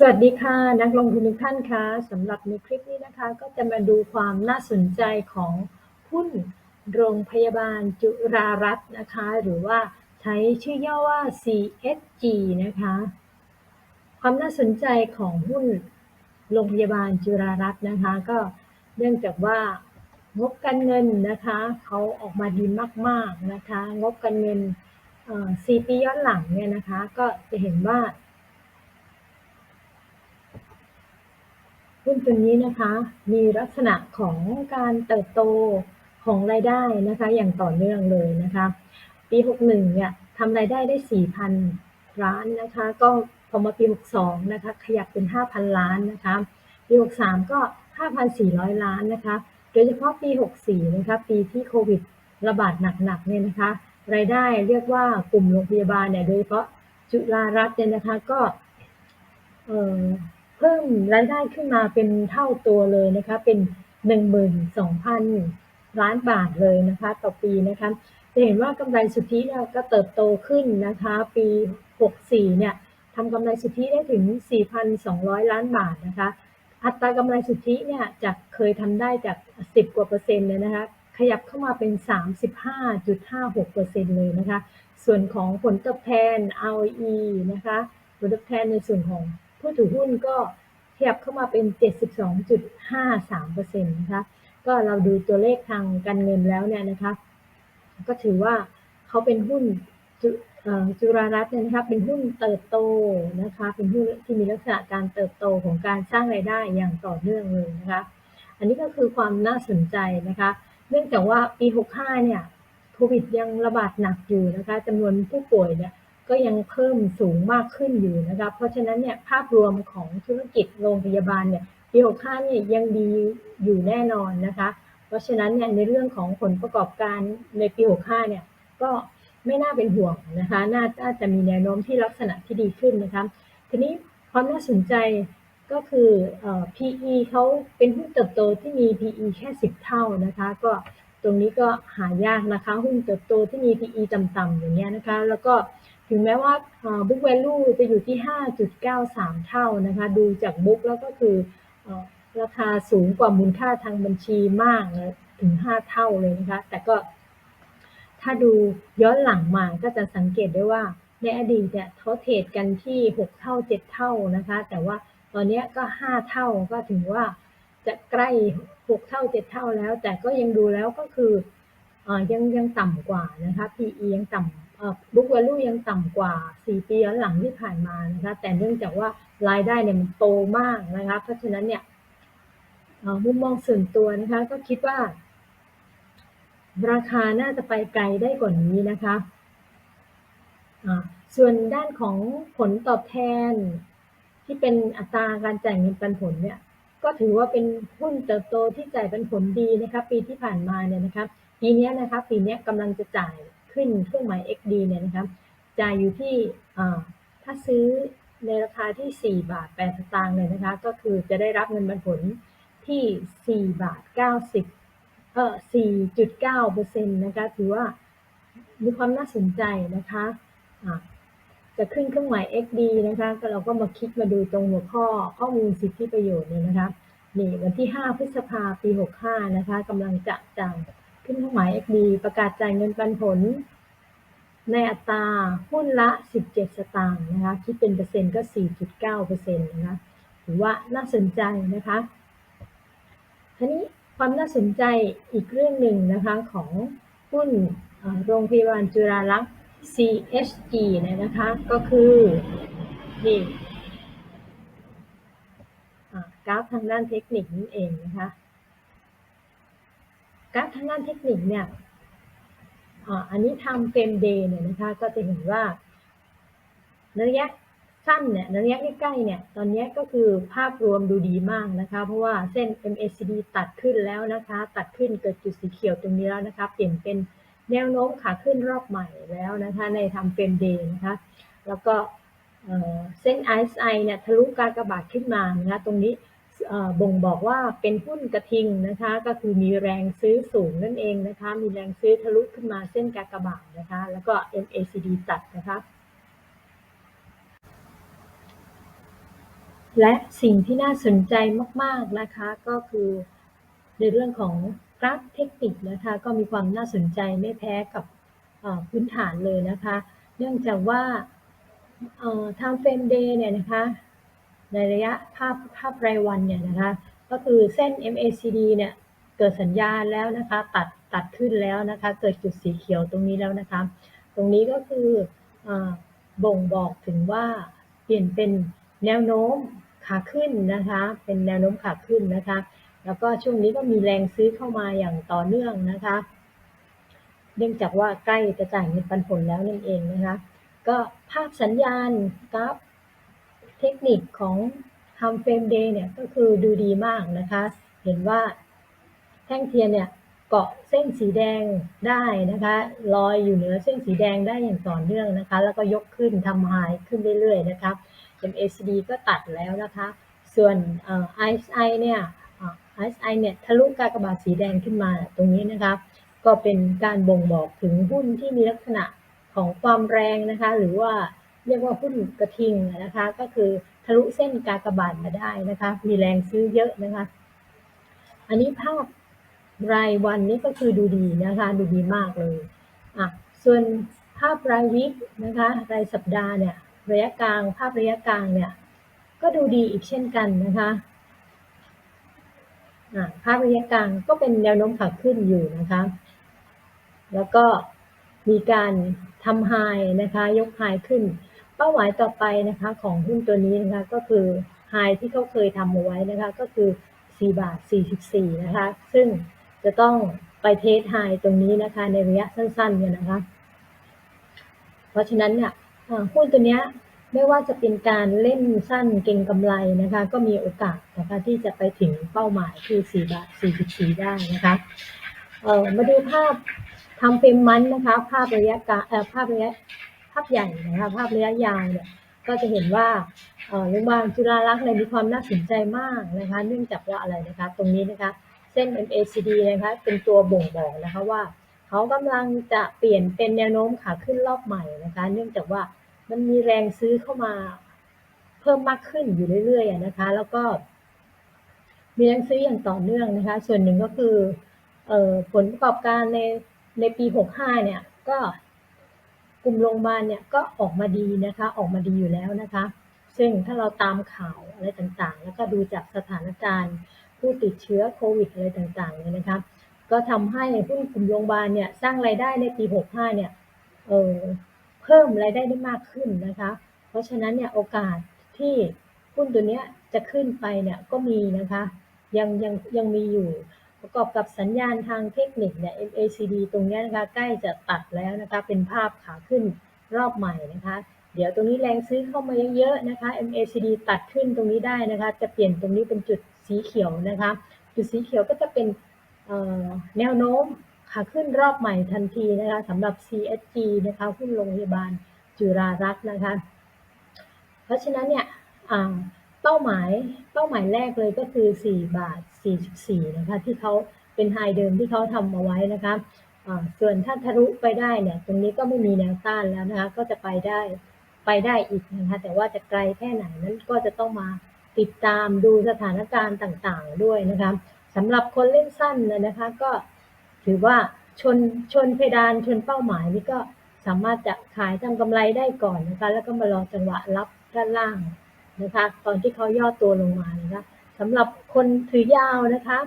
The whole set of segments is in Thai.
สวัสดีค่ะ นักลงทุนทุกท่านคะสำหรับในคลิปนี้นะคะ ก็จะมาดูความน่าสนใจของหุ้นโรงพยาบาลจุฬารัตน์นะคะ หรือว่าใช้ชื่อย่อว่า CSG นะคะ ความน่าสนใจของหุ้นโรงพยาบาลจุฬารัตน์นะคะ ก็เนื่องจากว่างบการเงินนะคะเขาออกมาดีมาก ๆนะคะ งบการเงินเอ่อ4ปีย้อนหลังเนี่ยนะคะ ก็จะเห็นว่า หุ้นตัวนี้นะคะมีลักษณะของการเติบโตของรายได้นะคะ อย่างต่อเนื่องเลยนะคะปี 61 เนี่ยทำรายได้ได้ 4,000 ล้านนะคะ ก็พอมาปี 62 นะคะ ขยับเป็น 5,000 ล้านนะคะ ปี 63 ก็ 5,400 ล้านนะคะ โดยเฉพาะปี 64 นะคะ ปีที่โควิดระบาดหนักๆ เนี่ยนะคะ รายได้เรียกว่ากลุ่มโรงพยาบาลเนี่ย โดยเฉพาะจุฬารัตน์เนี่ยนะคะ ก็ เอ่อ เพิ่มรายได้ขึ้นมาเป็นเท่าตัวเลยนะคะ เป็น 12,000 ล้านบาทเลยนะคะ ต่อปีนะคะ จะเห็นว่ากำไรสุทธิเนี่ยก็เติบโตขึ้นนะคะ ปี 64 เนี่ยทำกำไรสุทธิได้ถึง 4,200 ล้านบาทนะคะ อัตรากำไรสุทธิเนี่ยจากเคยทำได้จาก 10 กว่าเปอร์เซ็นต์เนี่ยนะคะขยับเข้ามาเป็น 35.56%เลยนะคะ ส่วนของผลตอบแทน ROE นะคะ ผลตอบแทนในส่วนของ ผู้ถือหุ้นก็ขยับเข้ามาเป็น 72.53%นะคะก็เราดูตัวเลขทางการเงินแล้วเนี่ยนะคะก็ถือว่าเขาเป็นหุ้นจุเอ่อจุฬารัตน์เนี่ยนะคะเป็นหุ้นเติบโตนะคะเป็นหุ้นที่มีลักษณะการเติบโตของการสร้างรายได้อย่างต่อเนื่องเลยนะคะอันนี้ก็คือความน่าสนใจนะคะเนื่องจากว่าปี 65 เนี่ยโควิดยังระบาดหนักอยู่นะคะจำนวนผู้ป่วยเนี่ย ก็ยังเพิ่มสูงมากขึ้นอยู่นะคะเพราะฉะนั้นเนี่ยภาพรวมของธุรกิจโรงพยาบาลเนี่ยปี65เนี่ยยังดีอยู่แน่นอนนะคะ เพราะฉะนั้นเนี่ยในเรื่องของผลประกอบการในปี 65เนี่ยก็ไม่น่าเป็นห่วงนะคะ น่าจะมีแนวโน้มที่ลักษณะที่ดีขึ้นนะคะ ทีนี้ความน่าสนใจก็คืออ PE เขาเป็นหุ้นเติบโตที่มี PE แค่ 10 เท่านะคะ ก็ตรงนี้ก็หายากนะคะ หุ้นเติบโตที่มี PE ต่ำๆอย่างเงี้ยนะคะ แล้วก็ ถึงแม้ว่า book value จะอยู่ที่ 5.93 เท่านะคะ ดูจาก book แล้วก็คือราคาสูงกว่ามูลค่าทางบัญชีมากถึง 5 เท่าเลยนะคะ แต่ก็ถ้าดูย้อนหลังมาก็จะสังเกตได้ว่าในอดีตเนี่ยเขาเทรดกันที่ 6 เท่า 7 เท่านะคะ แต่ว่าตอนนี้ก็ 5 เท่าก็ถือว่าจะใกล้ 6 เท่า 7 เท่าแล้ว แต่ก็ยังดูแล้วก็คืออยังยังต่ำกว่านะคะ PE ยังต่ำ book value ยังต่ำกว่า 4 ปีย้อนหลังที่ผ่านมานะคะแต่เนื่องจากว่ารายได้เนี่ยมันโตมากนะคะเพราะฉะนั้นเนี่ยมุมมองส่วนตัวนะคะก็คิดว่า ราคาน่าจะไปไกลได้กว่านี้นะคะส่วนด้านของผลตอบแทน ที่เป็นอัตราการจ่ายเงินปันผลเนี่ยก็ถือว่าเป็นหุ้นเติบโตที่จ่ายปันผลดีนะคะปีที่ผ่านมาเนี่ยนะคะปีนี้นะคะปีนี้กำลังจะจ่าย ขึ้นเครื่องหมาย XD เนี่ยนะคะจ่ายอยู่ที่ถ้าซื้อในราคาที่ 4 บาท8สตางค์เลยนะคะ ก็คือจะได้รับเงินปันผลที่ 4 บาท 90เอ่อ4.9เปอร์เซ็นต์นะคะ ถือว่ามีความน่าสนใจนะคะะจะขึ้นเครื่องหมาย XD นะคะ ก็เราก็มาคลิกมาดูตรงหัวข้อข้อมูลสิทธิประโยชน์เนี่ยนะคะนี่วันที่ 5 พฤษภาปี 65 นะคะกำลังจะจ่าย ขึ้นเครื่องหมาย XD ประกาศจ่ายเงินปันผล ในอัตราหุ้นละ 17 สตางค์นะคะ คิดเป็นเปอร์เซ็นต์ก็ 4.9เปอร์เซ็นนะคะถือว่าน่าสนใจนะคะ ทีนี้ความน่าสนใจอีกเรื่องหนึ่งนะคะของหุ้นโรงพยาบาลจุฬาลักษณ์ CSG เนี่ยนะคะ ก็คือนี่กราฟทางด้านเทคนิคนั่นเองนะคะ กราฟทางด้านเทคนิคเนี่ยอันนี้ทำเฟรมเดย์เนี่ยนะคะก็จะเห็นว่าระยะสั้นเนี่ยระยะใกล้ๆเนี่ยตอนนี้ก็คือภาพรวมดูดีมากนะคะ เพราะว่าเส้น MACD ตัดขึ้นแล้วนะคะ ตัดขึ้นเกิดจุดสีเขียวตรงนี้แล้วนะคะ เปลี่ยนเป็นแนวโน้มขาขึ้นรอบใหม่แล้วนะคะ ในทำเฟรมเดย์นะคะ แล้วก็เส้น RSI เนี่ยทะลุการกระบาดขึ้นมานะคะตรงนี้ บ่งบอกว่าเป็นหุ้นกระทิงนะคะ ก็คือมีแรงซื้อสูงนั่นเองนะคะ มีแรงซื้อทะลุขึ้นมาเส้นกากบาทนะคะ แล้วก็ MACD ตัดนะคะ และสิ่งที่น่าสนใจมาก ๆนะคะ ก็คือในเรื่องของกราฟเทคนิคนะคะ ก็มีความน่าสนใจไม่แพ้กับพื้นฐานเลยนะคะ เนื่องจากว่าเอ่อ time frame day เนี่ยนะคะ ในระยะภาพภาพรายวันเนี่ยนะคะก็คือเส้น MACD เนี่ยเกิดสัญญาณแล้วนะคะตัดตัดขึ้นแล้วนะคะเกิดจุดสีเขียวตรงนี้แล้วนะคะตรงนี้ก็คืออบ่งบอกถึงว่าเปลี่ยนเป็นแนวโน้มขาขึ้นนะคะเป็นแนวโน้มขาขึ้นนะคะแล้วก็ช่วงนี้ก็มีแรงซื้อเข้ามาอย่างต่อเนื่องนะคะเนื่องจากว่าใกล้จะจ่ายเงินปันผลแล้วนั่นเองนะคะก็ภาพสัญญาณกราฟ เทคนิคของ time frame day เนี่ยก็คือดูดีมากนะคะ เห็นว่าแท่งเทียนเนี่ยเกาะเส้นสีแดงได้นะคะลอยอยู่เหนือเส้นสีแดงได้อย่างต่อเนื่องนะคะ แล้วก็ยกขึ้นทำไฮขึ้นเรื่อยๆนะคะ MACD ก็ตัดแล้วนะคะ ส่วนเอ่อ RSI เนี่ยเอ่อ RSI เนี่ยทะลุกากบาทสีแดงขึ้นมาตรงนี้นะคะก็เป็นการบ่งบอกถึงหุ้นที่มีลักษณะของความแรงนะคะ หรือว่า เรียกว่าหุ้นกระทิงนะคะ ก็คือทะลุเส้นกากบาทมาได้นะคะ มีแรงซื้อเยอะนะคะ อันนี้ภาพรายวันนี้ก็คือดูดีนะคะ ดูดีมากเลยอะส่วนภาพรายวิคนะคะ รายสัปดาห์เนี่ยระยะกลาง ภาพระยะกลางเนี่ยก็ดูดีอีกเช่นกันนะคะอะภาพระยะกลางก็เป็นแนวโน้มขาขึ้นอยู่นะคะ แล้วก็มีการทำไฮนะคะ ยกไฮขึ้น เป้าหมายต่อไปนะคะของหุ้นตัวนี้นะคะก็คือไฮที่เขาเคยทำเอาไว้นะคะก็คือ 4 บาท 44 นะคะ ซึ่งจะต้องไปเทสไฮตรงนี้นะคะในระยะสั้นๆเนี่ยนะคะ เพราะฉะนั้นเนี่ยหุ้นตัวนี้ไม่ว่าจะเป็นการเล่นสั้นเก็งกำไรนะคะ ก็มีโอกาสนะคะที่จะไปถึงเป้าหมายคือ 4 บาท 44 ได้นะคะเออมาดูภาพทำเป็นมันนะคะ ภาพระยะกาเออภาพระยะาพใหญ่นะคะภาพระยะยาวเนี่ยก็จะเห็นว่าโรงพยาบาลจุฬาลักษณ์เนี่ยมีความน่าสนใจมากนะคะเนื่องจากว่าอะไรนะคะ ตรงนี้นะคะเส้น MACD นะคะเป็นตัวบ่งบอกนะคะว่า เขากำลังจะเปลี่ยนเป็นแนวโน้มขาขึ้นรอบใหม่นะคะ เนื่องจากว่ามันมีแรงซื้อเข้ามาเพิ่มมากขึ้นอยู่เรื่อยๆนะคะ แล้วก็มีแรงซื้ออย่างต่อเนื่องนะคะ ส่วนหนึ่งก็คือออผลประกอบการในในปี 65 เนี่ยก็ ลุ่มโรงพยาบาลเนี่ยก็ออกมาดีนะคะ ออกมาดีอยู่แล้วนะคะ ซึ่งถ้าเราตามข่าวอะไรต่างๆ แล้วก็ดูจากสถานการณ์ ผู้ติดเชื้อโควิดอะไรต่างๆเนี่ยนะคะ ก็ทำให้หุ้นกลุ่มโรงพยาบาลเนี่ยสร้างรายได้ในปี 65 เนี่ยเออเพิ่มรายได้ได้มากขึ้นนะคะ เพราะฉะนั้นเนี่ยโอกาสที่หุ้นตัวเนี้ยจะขึ้นไปเนี่ยก็มีนะคะ ยังยังยังมีอยู่ ประกอบกับสัญญาณทางเทคนิคเนี่ย MACD ตรงนี้นะคะ ใกล้จะตัดแล้วนะคะ เป็นภาพขาขึ้นรอบใหม่นะคะ เดี๋ยวตรงนี้แรงซื้อเข้ามาเยอะๆนะคะ MACD ตัดขึ้นตรงนี้ได้นะคะ จะเปลี่ยนตรงนี้เป็นจุดสีเขียวนะคะ จุดสีเขียวก็จะเป็นแนวโน้มขาขึ้นรอบใหม่ทันทีนะคะสำหรับ CSG นะคะหุ้นโรงพยาบาลจุฬารักษ์นะคะ เพราะฉะนั้นเนี่ยเป้าหมายเป้าหมายแรกเลยก็คือ 4 บาท 44 นะคะ ที่เขาเป็นไฮเดิมที่เขาทำเอาไว้นะคะส่วนถ้าทะลุไปได้เนี่ยตรงนี้ก็ไม่มีแนวต้านแล้วนะคะ ก็จะไปได้ไปได้อีกนะคะแต่ว่าจะไกลแค่ไหนนั้นก็จะต้องมาติดตามดูสถานการณ์ต่างๆด้วยนะคะสำหรับคนเล่นสั้นนะนะคะ ก็ถือว่าชนชนเพดานชนเป้าหมายนี่ก็สามารถจะขายทำกำไรได้ก่อนนะคะ แล้วก็มารอจังหวะรับด้านล่างนะคะ ตอนที่เขาย่อตัวลงมานะคะ สำหรับคนถือยาวนะคะ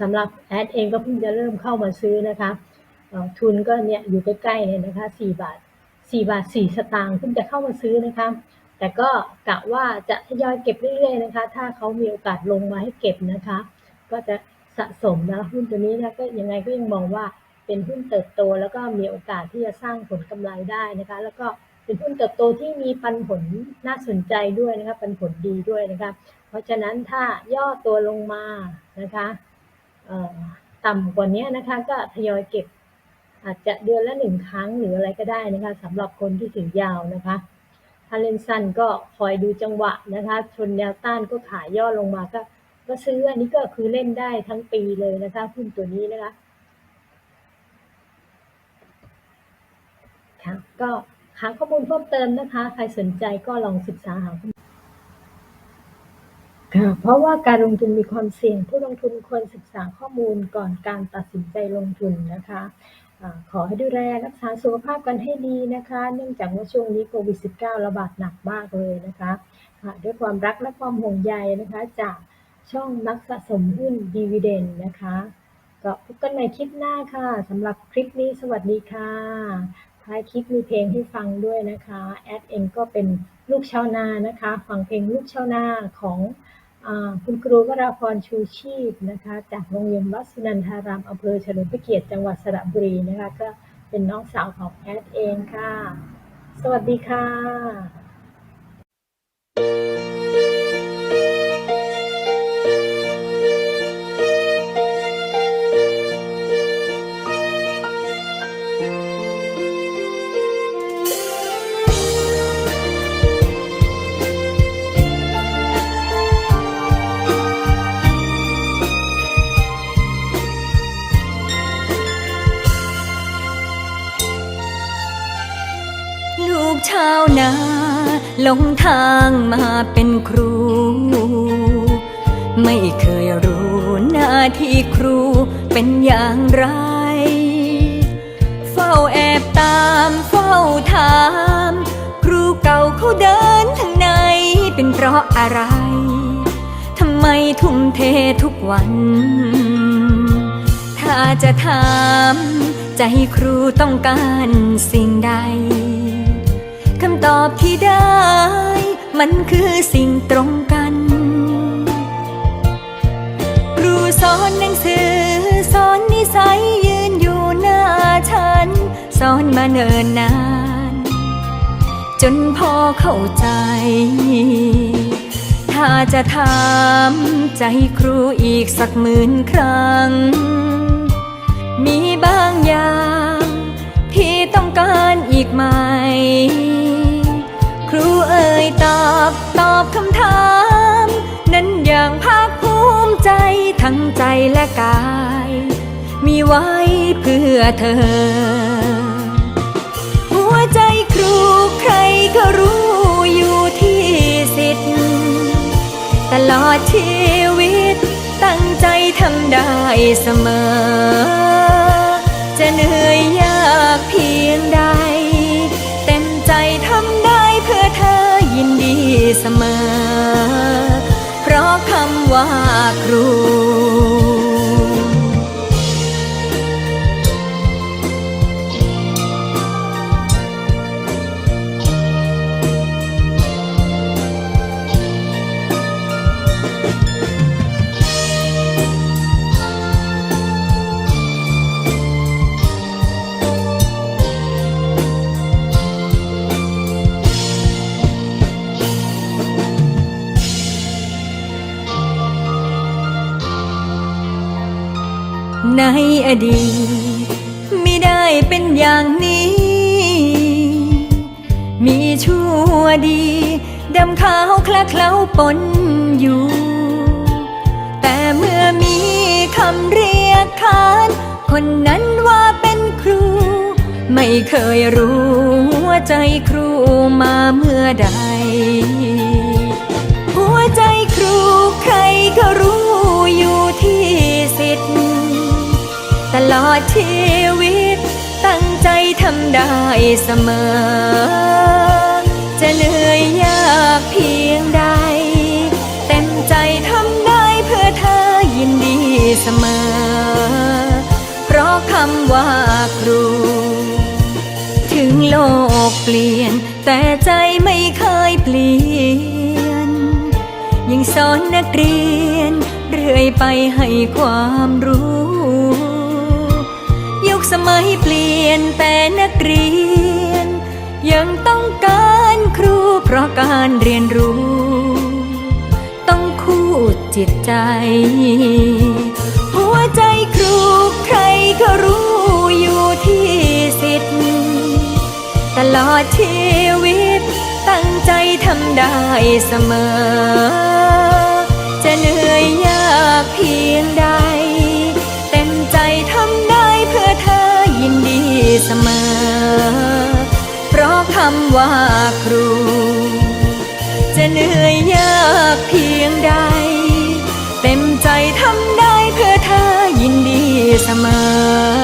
สำหรับแอดเองก็เพิ่งจะเริ่มเข้ามาซื้อนะคะทุนก็เนี่ยอยู่ใกล้ๆเนี่ยนะคะ4บาท4บาท4สตางค์เพิ่งจะเข้ามาซื้อนะคะแต่ก็กะว่าจะทยอยเก็บเรื่อยๆนะคะ ถ้าเขามีโอกาสลงมาให้เก็บนะคะ ก็จะสะสมนะหุ้นตัวนี้นะก็ยังไงก็ยังมองว่าเป็นหุ้นเติบโต แล้วก็มีโอกาสที่จะสร้างผลกำไรได้นะคะ แล้วก็ เป็นหุ้นเติบโตที่มีปันผลน่าสนใจด้วยนะคะปันผลดีด้วยนะคะเพราะฉะนั้นถ้าย่อตัวลงมานะคะต่ำกว่านี้นะคะก็ทยอยเก็บอาจจะเดือนละหนึ่งครั้งหรืออะไรก็ได้นะคะสำหรับคนที่ถือยาวนะคะถ้าเล่นสั้นก็คอยดูจังหวะนะคะ ชนแนวต้านก็ขายย่อลงมาก็ก็ซื้ออันนี้ก็คือเล่นได้ทั้งปีเลยนะคะหุ้นตัวนี้นะคะค่ะก็ หาข้อมูลเพิ่มเติมนะคะ ใครสนใจก็ลองศึกษาหาข้อมูลค่ะเพราะว่าการลงทุนมีความเสี่ยง ผู้ลงทุนควรศึกษาข้อมูลก่อนการตัดสินใจลงทุนนะคะขอให้ดูแลรักษาสุขภาพกันให้ดีนะคะ เนื่องจากว่าช่วงนี้โควิด -19 ระบาดหนักมากเลยนะคะค่ะด้วยความรักและความห่วงใยนะคะ จากช่องนักสะสมหุ้นดีว i เดนนะคะ ก็พบกันใหม่คลิปหน้าค่ะสำหรับคลิปนี้สวัสดีค่ะ ท้ายคลิปมีเพลงให้ฟังด้วยนะคะแอดเองก็เป็นลูกชาวนานะคะ ฟังเพลงลูกชาวนาของอคุณครูวราพรชูชีพนะคะ จากโรงเรียนวัดสุนันทารามอำเภอเฉลิมพระเกียรติจังหวัดสระบุรีนะคะ ก็เป็นน้องสาวของแอดเองค่ะ สวัสดีค่ะ เป็นครู ไม่เคยรู้หน้าที่ครูเป็นอย่างไร เฝ้าแอบตามเฝ้าถาม ครูเก่าเขาเดินทางไหนเป็นเพราะอะไร ทำไมทุ่มเททุกวัน ถ้าจะถามใจครูต้องการสิ่งใด คำตอบที่ได้ มันคือสิ่งตรงกัน ครูสอนหนังสือ สอนนิสัยยืนอยู่หน้าฉัน สอนมาเนิ่นนาน จนพอเข้าใจ ถ้าจะถามใจครูอีกสักหมื่นครั้ง มีบางอย่างที่ต้องการอีกไหม ครูเอ่ยตอบตอบคำถาม นั้นอย่างภาคภูมิใจทั้งใจและกาย มีไว้เพื่อเธอ หัวใจครูใครก็รู้อยู่ที่สิทธิ์ตลอดชีวิต ตั้งใจทำได้เสมอ จะเหนื่อยยากเพียงใด เสมอ เพราะคำว่าครู ในอดีตไม่ได้เป็นอย่างนี้ มีชั่วดีดำขาวคละเคล้าปนอยู่ แต่เมื่อมีคำเรียกขานคนนั้นว่าเป็นครู ไม่เคยรู้ว่าใจครูมาเมื่อใด ชีวิต ตั้งใจทำได้เสมอ จะเหนื่อยยากเพียงใด เต็มใจทำได้เพื่อเธอยินดีเสมอ เพราะคำว่าครู ถึงโลกเปลี่ยน แต่ใจไม่เคยเปลี่ยน ยังสอนนักเรียน เรื่อยไปให้ความรู้ สมัยเปลี่ยนแต่นักเรียน ยังต้องการครูเพราะการเรียนรู้ ต้องคู่จิตใจ หัวใจครูใครก็รู้อยู่ที่สิทธิ์ตลอดชีวิตตั้งใจทำได้เสมอ ว่าครู จะเหนื่อยยากเพียงใด เต็มใจทำได้เพื่อเธอยินดีเสมอ